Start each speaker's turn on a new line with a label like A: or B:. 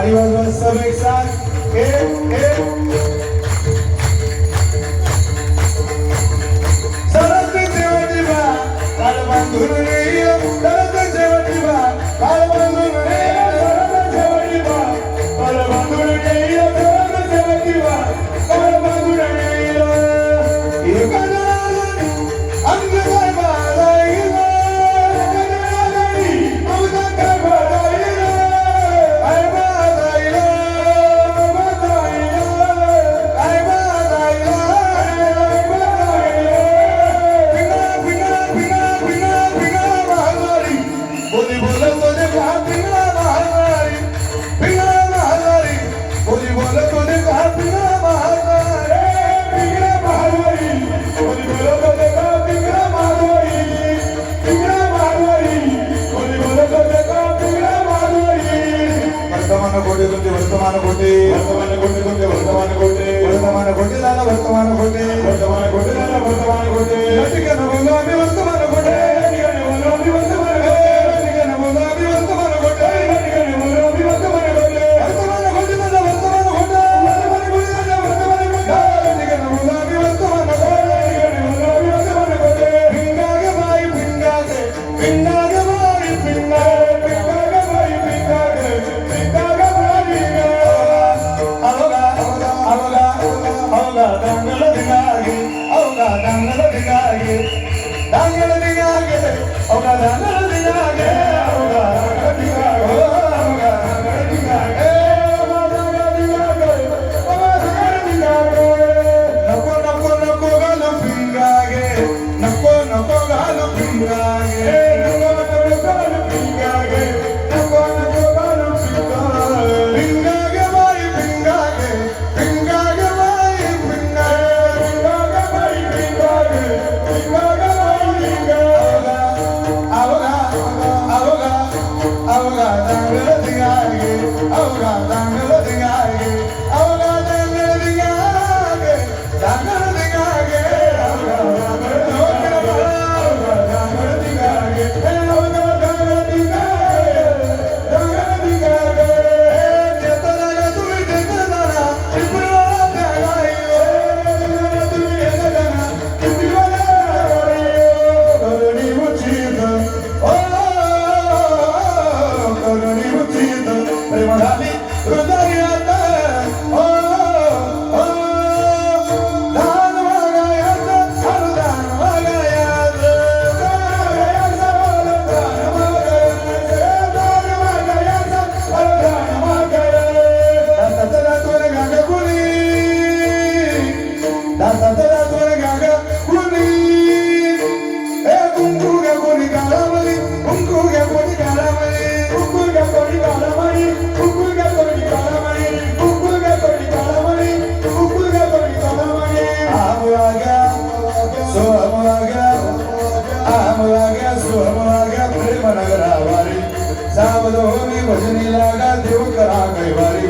A: ताली वाजवा सब एक साथ एक एक
B: Thank you.
A: বলি বলে তোরে কহা পিংলা মহারানী পিংলা মহারানী বলি বলে তোরে কহা পিংলা মহারানী
B: পিংলা মহারানী
C: বলি বলে তোরে কহা
A: দাদা বর্তমান কোটি ದಾಂಗಲದಿಯಾಗೆ ಅವನ ದಾಂಗಲದಿಯಾಗೆ Oh God, I'm gonna out of here. सावधोनी भजनी लागा देव करा कैवारी